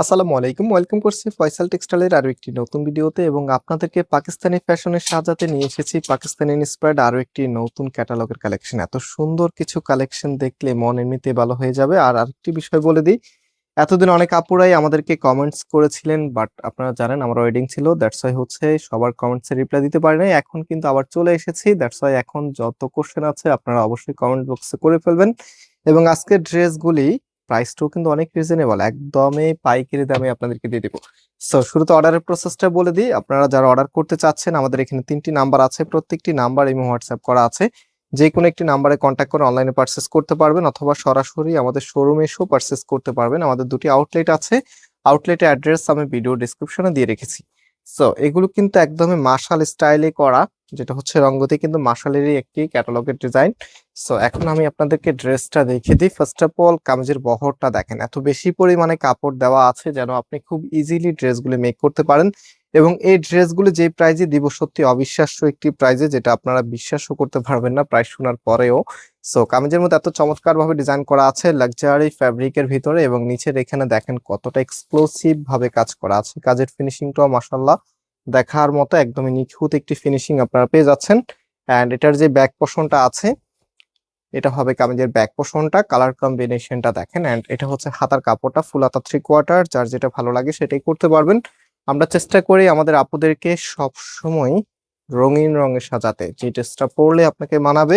আসসালামু আলাইকুম, ওয়েলকাম করছি ফয়সাল টেক্সটাইলের আরও একটি নতুন ভিডিওতে এবং আপনাদেরকে পাকিস্তানি ফ্যাশনের সাজাতে নিয়ে এসেছি পাকিস্তানি ইন্সপায়ার্ড আরও একটি নতুন ক্যাটালগের কালেকশন। এত সুন্দর কিছু কালেকশন দেখলে মন এমনিতে ভালো হয়ে যাবে। আর আরেকটি বিষয় বলে দিই, এতদিন অনেক আপুরাই আমাদেরকে কমেন্টস করেছিলেন বাট আপনারা জানেন আমার ওয়েডিং ছিল দ্যাটস ওয়াই হচ্ছে সবার কমেন্টসে রিপ্লাই দিতে পারি নাই। এখন কিন্তু আবার চলে এসেছি দ্যাটস ওয়াই এখন যত কোশ্চেন আছে আপনারা অবশ্যই কমেন্ট বক্সে করে ফেলবেন। এবং আজকের ড্রেসগুলি প্রাইসটাও কিন্তু অনেক রিজনেবল একদমই পাইকারি দামে আপনাদেরকে দিয়ে দেবো। সো শুরুতে অর্ডারের প্রসেসটা বলে দিই, আপনারা যারা অর্ডার করতে চাচ্ছেন, আমাদের এখানে তিনটি নাম্বার আছে, প্রত্যেকটি নাম্বার এবং হোয়াটসঅ্যাপ করা আছে। যে কোনো একটি নাম্বারে কন্ট্যাক্ট করে অনলাইনে পারচেস করতে পারবেন, অথবা সরাসরি আমাদের শোরুমে এসেও পারচেস করতে পারবেন। আমাদের দুটি আউটলেট আছে আউটলেটের অ্যাড্রেস আমি ভিডিও ডিসক্রিপশনে দিয়ে রেখেছি। সো এগুলো কিন্তু একদমই মার্শাল স্টাইলে করা, যেটা হচ্ছে রঙ্গতি কিন্তু মার্শালেরই একটি ক্যাটালগের ডিজাইন সো এখন আমি আপনাদেরকে ড্রেসটা দেখিয়ে দিই। ফার্স্ট অফ অল কামিজের বহরটা দেখেন। এত বেশি পরিমাণে কাপড় দেওয়া আছে যেন আপনি খুব ইজিলি ড্রেসগুলো মেক করতে পারেন। এবং এই ড্রেসগুলো যে প্রাইজে দিব, সত্যি অবিশ্বাস্য একটি প্রাইজে যেটা আপনারা বিশ্বাসও করতে পারবেন না প্রাইস শোনার পরেও। সো কামিজের মধ্যে এত চমৎকার ভাবে ডিজাইন করা আছে লাক্সারি ফ্যাব্রিকের ভিতরে এবং নিচের এখানে দেখেন কতটা এক্সক্লুসিভ ভাবে কাজ করা আছে। কাজের ফিনিশিংটাও মাসাল্লাহ দেখার মতো, একদমই নিখুঁত একটি ফিনিশিং আপনারা পেয়ে যাচ্ছেন। অ্যান্ড এটার যে ব্যাক পোর্শনটা আছে, এটা হবে কামিজের ব্যাক পোর্শনটা কালার কম্বিনেশনটা দেখেন। অ্যান্ড এটা হচ্ছে হাতার কাপড়টা ফুল হাতা থ্রি কোয়ার্টার যার যেটা ভালো লাগে সেটাই করতে পারবেন। আমরা চেষ্টা করি আমাদের আপুদেরকে সব সময় রঙিন রঙে সাজাতে। যে ড্রেসটা পরলে আপনাকে মানাবে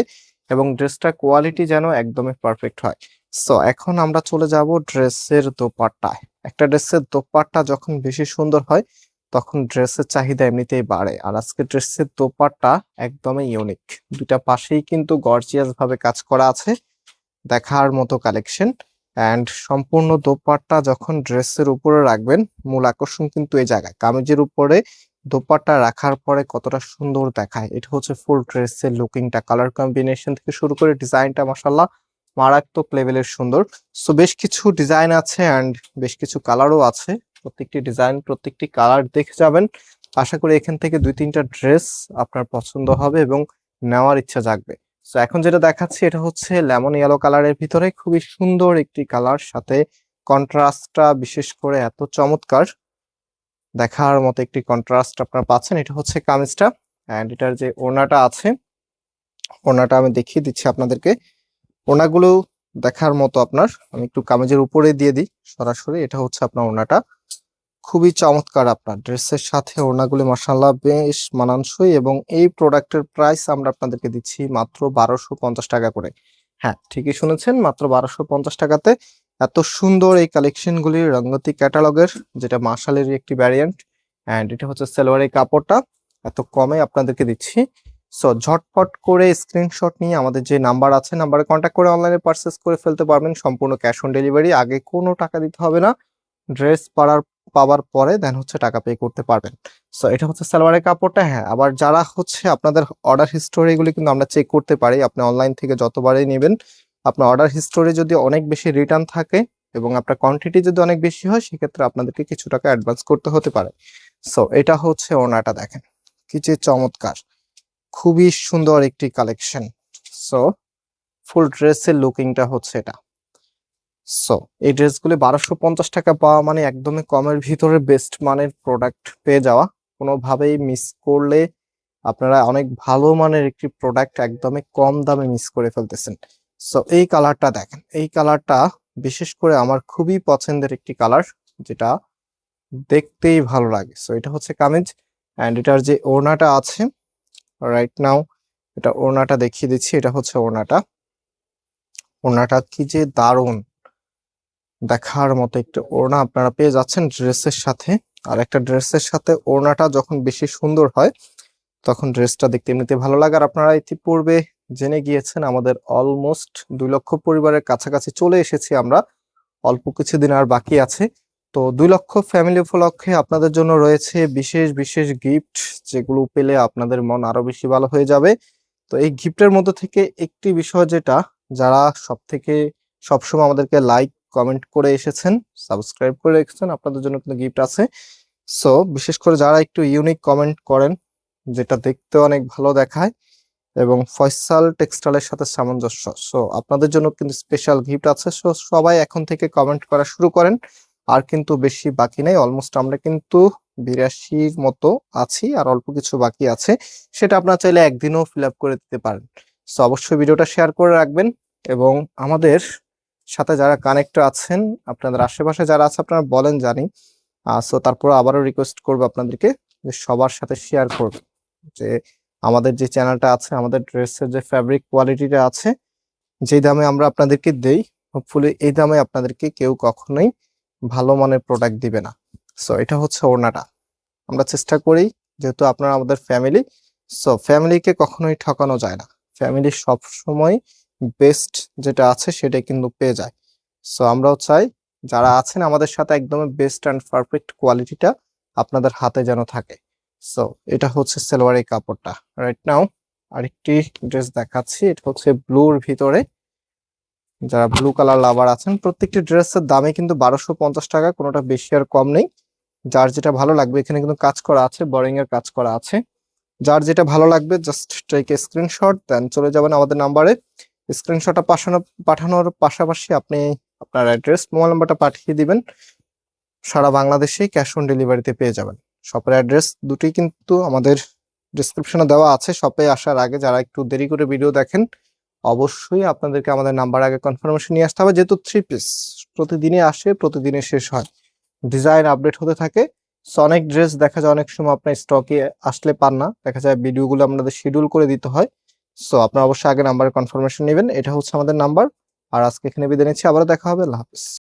এবং ড্রেসটা কোয়ালিটি যেন একদমই পারফেক্ট হয়। সো এখন আমরা চলে যাব ড্রেসের দোপাট্টায়। একটা ড্রেসের দোপাট্টা যখন বেশি সুন্দর হয়, তখন ড্রেসের চাহিদা এমনিতেই বাড়ে। আর আজকে ড্রেসের দোপাট্টা একদমই ইউনিক দুটা পাশেই কিন্তু গর্জিয়াস ভাবে কাজ করা আছে। দেখার মতো কালেকশন অ্যান্ড সম্পূর্ণ দোপাট্টা যখন ড্রেসের উপরে রাখবেন, মূল আকর্ষণ কিন্তু এই জায়গায়। কামিজের উপরে দোপাট্টা রাখার পরে কতটা সুন্দর দেখায়। এটা হচ্ছে ফুল ড্রেসের লুকিংটা কালার কম্বিনেশন থেকে শুরু করে ডিজাইনটা মাসাল্লাহ মারাত্মক লেভেলের সুন্দর। সো বেশ কিছু ডিজাইন আছে অ্যান্ড বেশ কিছু কালারও আছে। প্রত্যেকটি ডিজাইন প্রত্যেকটি কালার দেখে যাবেন। আশা করি এখান থেকে দুই তিনটা ড্রেস আপনার পছন্দ হবে এবং নেওয়ার ইচ্ছা জাগবে। সো এখন যেটা দেখাচ্ছি এটা হচ্ছে লেমন ইয়েলো কালারের ভিতরে খুবই সুন্দর একটি কালার সাথে কন্ট্রাস্টটা বিশেষ করে এত চমৎকার। দেখার মতো একটি কন্ট্রাস্ট আপনারা পাচ্ছেন, এটা হচ্ছে কামিজটা অ্যান্ড এটার যে ওড়নাটা আছে, ওড়নাটা আমি দেখিয়ে দিচ্ছি আপনাদেরকে। ওড়নাগুলো দেখার মতো আপনার, আমি একটু কামিজের উপরে দিয়ে দিই সরাসরি, এটা হচ্ছে আপনার ওড়নাটা। খুবই চমৎকার আপনার ড্রেসের সাথে ওড়নাগুলি মাসাল্লাহ বেশ মানানসই এবং এই প্রোডাক্টের প্রাইস আমরা আপনাদেরকে দিচ্ছি মাত্র বারোশো পঞ্চাশ টাকা করে। হ্যাঁ ঠিকই শুনেছেন, মাত্র বারোশো পঞ্চাশ টাকাতে এত সুন্দর এই কালেকশনগুলি রঙ্গতি ক্যাটালগের, যেটা মার্শালের একটি ভ্যারিয়েন্ট অ্যান্ড এটা হচ্ছে সেলোয়ারের কাপড়টা, এত কমে আপনাদেরকে দিচ্ছি। সো ঝটপট করে স্ক্রিনশট নিয়ে আমাদের যে নাম্বার আছে নাম্বারে কন্ট্যাক্ট করে অনলাইনে পারচেস করে ফেলতে পারবেন। সম্পূর্ণ ক্যাশ অন ডেলিভারি আগে কোনো টাকা দিতে হবে না। ড্রেস পাড়ার পাওয়ার পরে দেন হচ্ছে টাকা পে করতে পারবেন। সো এটা হচ্ছে সালোয়ারের কাপড়টা হ্যাঁ আবার যারা হচ্ছে আপনাদের অর্ডার হিস্টোরি এগুলি কিন্তু আমরা চেক করতে পারি, আপনি অনলাইন থেকে যতবারই নেবেন, আপনার অর্ডার হিস্টোরি যদি অনেক বেশি রিটার্ন থাকে এবং আপনার কোয়ান্টিটি যদি অনেক বেশি হয়, সেক্ষেত্রে আপনাদেরকে কিছু টাকা অ্যাডভান্স করতে হতে পারে। সো এটা হচ্ছে ওনাটা দেখেন, কি যে চমৎকার, খুবই সুন্দর একটি কালেকশন সো ফুল ড্রেসের লুকিংটা হচ্ছে এটা। সো এই ড্রেসগুলি বারোশো পঞ্চাশ টাকা পাওয়া মানে একদমই কমের ভিতরে বেস্ট মানের প্রোডাক্ট পেয়ে যাওয়া। কোনোভাবেই মিস করলে আপনারা অনেক ভালো মানের একটি প্রোডাক্ট একদমই কম দামে মিস করে ফেলতেছেন। সো এই কালারটা দেখেন। এই কালারটা বিশেষ করে আমার খুবই পছন্দের একটি কালার যেটা দেখতেই ভালো লাগে। সো এটা হচ্ছে কামিজ অ্যান্ড এটার যে ওড়নাটা আছে রাইট নাও এটা ওড়নাটা দেখিয়ে দিচ্ছি। এটা হচ্ছে ওড়নাটা। ওড়নাটা কি যে দারুণ! দেখার মতো একটা ওড়না আপনারা পেয়ে যাচ্ছেন ড্রেসের সাথে। আর একটা ড্রেসের সাথে ওড়নাটা যখন বেশি সুন্দর হয়, তখন ড্রেসটা দেখতে এমনিতে ভালো লাগে। আর আপনারা ইতিপূর্বে জেনে গিয়েছেন, আমাদের অলমোস্ট দুই লক্ষ পরিবারের কাছাকাছি চলে এসেছি আমরা। অল্প কিছুদিন আর বাকি আছে। তো দুই লক্ষ ফ্যামিলি উপলক্ষে আপনাদের জন্য রয়েছে বিশেষ বিশেষ গিফট যেগুলো পেলে আপনাদের মন আরও বেশি ভালো হয়ে যাবে। তো এই গিফটের মধ্যে থেকে একটি বিষয় যেটা, যারা সব থেকে সবসময় আমাদেরকে লাইক কমেন্ট করে এসেছেন সাবস্ক্রাইব করে রেখেছেন, আপনাদের জন্য কিন্তু গিফট আছে। সো বিশেষ করে যারা একটু ইউনিক কমেন্ট করেন, যেটা দেখতে অনেক ভালো দেখায়, এবং ফয়সাল টেক্সটাইলের সাথে সামঞ্জস্য। সো আপনাদের জন্য কিন্তু স্পেশাল গিফট আছে। সো সবাই এখন থেকে কমেন্ট করা শুরু করেন, আর কিন্তু বেশি বাকি নাই। অলমোস্ট আমরা কিন্তু বিরাশির মতো আছি, আর অল্প কিছু বাকি আছে। সেটা আপনারা চাইলে একদিনও ফিল করে দিতে পারেন। সো অবশ্যই ভিডিওটা শেয়ার করে রাখবেন, এবং আমাদের সাথে যারা কানেক্ট আছেন, আপনাদের আশেপাশে যারা আছে আপনারা বলেন জানি। সো তারপর আবারও রিকোয়েস্ট করব আপনাদেরকে যে সবার সাথে শেয়ার করবে যে আমাদের যে চ্যানেলটা আছে, আমাদের ড্রেসের যে ফ্যাব্রিক কোয়ালিটিটা আছে, যেই দামে আমরা আপনাদেরকে দেই হোপফুলি এই দামে আপনাদেরকে কেউ কখনোই ভালো মানের প্রোডাক্ট দিবে না। সো এটা হচ্ছে ওড়নাটা। আমরা চেষ্টা করি, যেহেতু আপনারা আমাদের ফ্যামিলি সো ফ্যামিলিকে কখনোই ঠকানো যায় না। ফ্যামিলি সব সময় বেস্ট যেটা আছে সেটাই কিন্তু পেয়ে যায়। সো আমরাও চাই যারা আছেন আমাদের সাথে একদম বেস্ট অ্যান্ড পারফেক্ট কোয়ালিটিটা আপনাদের হাতে যেন থাকে। সো এটা হচ্ছে সেলোয়ারের কাপড়টা। রাইট নাও আরেকটি ড্রেস দেখাচ্ছি, এটা হচ্ছে ব্লুর ভিতরে। যারা ব্লু কালার লাভার আছেন, প্রত্যেকটি ড্রেসের দামে কিন্তু বারোশো পঞ্চাশ টাকা, কোনোটা বেশি আর কম নেই। যার যেটা ভালো লাগবে, এখানে কিন্তু কাজ করা আছে বোরিং এর কাজ করা আছে। যার যেটা ভালো লাগবে just take a screenshot then চলে যাবেন আমাদের নাম্বারে স্ক্রিনশটটা পাঠানো পাঠানোর পাশাপাশি আপনি আপনার অ্যাড্রেস মোবাইল নাম্বারটা পাঠিয়ে দিবেন। সারা বাংলাদেশেই ক্যাশ অন ডেলিভারিতে পেয়ে যাবেন। শপের অ্যাড্রেস দুটি কিন্তু আমাদের ডিসক্রিপশনে দেওয়া আছে। শপে আসার আগে যারা একটু দেরি করে ভিডিও দেখেন, অবশ্যই আপনাদেরকে আমাদের নাম্বার আগে কনফার্মেশন নিয়ে আসতে হবে। যেহেতু থ্রি পিস প্রতিদিনই আসে প্রতিদিনে শেষ হয়। ডিজাইন আপডেট হতে থাকে। সো অনেক ড্রেস দেখা যায়, অনেক সময় আপনার স্টকে আসলে পান না। দেখা যায় ভিডিওগুলো আপনাদের শিডিউল করে দিতে হয়। সো আপনারা অবশ্যই আগে নাম্বারের কনফার্মেশন নেবেন। এটা হচ্ছে আমাদের নাম্বার আর আজকে এখানে বিদায় নিচ্ছি। আবারও দেখা হবে। আল্লাহ হাফিজ।